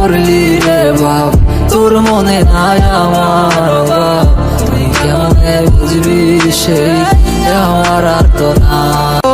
করলি রে বাপ তোর মনে নাই আমার বাপ তুই কেমনে বুঝবি সেই আমার আর তো না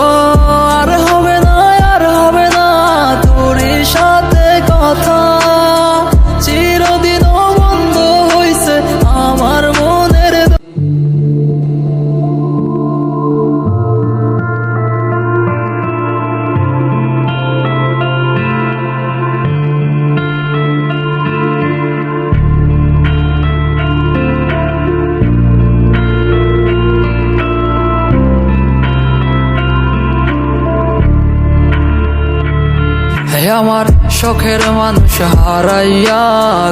আমার শখের মানুষ হারাইয়া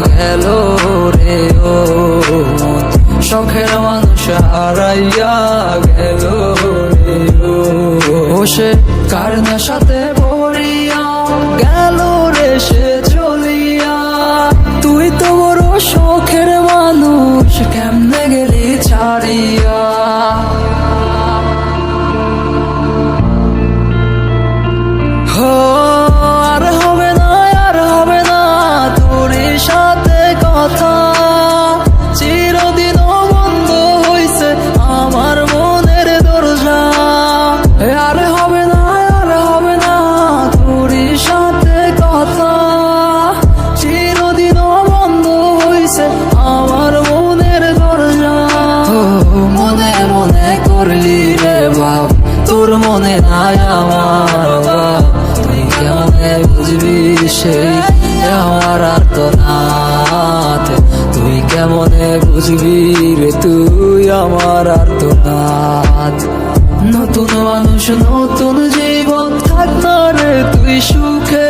গেল রে ও শখের মানুষ হারাইয়া গেল রে ও। সে কার সাথে মনে করলি রে বাপ তোর মনে নাই আমার তুই কেমনে বুঝবি সেই আমার আর তো নাথ তুই কেমনে বুঝবি রে তুই আমার আর নতুন মানুষ, নতুন জীবন থাক তুই সুখে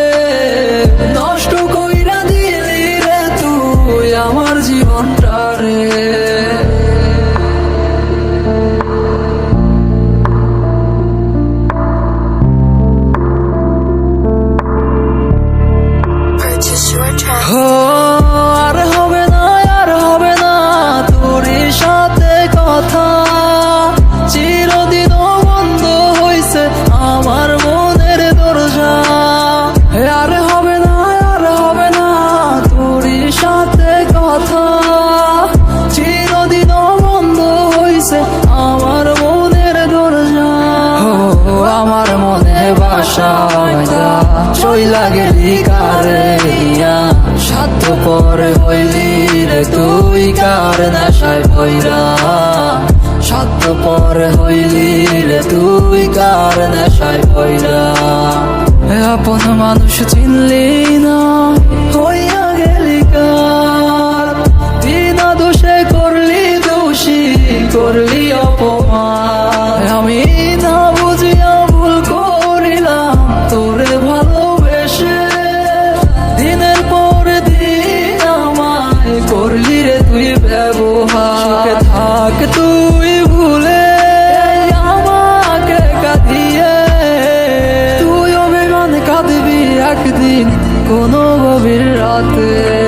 পরে হইলি রে তুই কার নেশায় ভৈরা? সত্য পর হইলি রে তুই কার নেশায় ভৈরা? আপন মানুষ চিনলি না থাক তুই ভুলে আমাকে কাঁদিয়ে। তুই অভিমান কাঁদবি একদিন কোনো গভীর রাতে।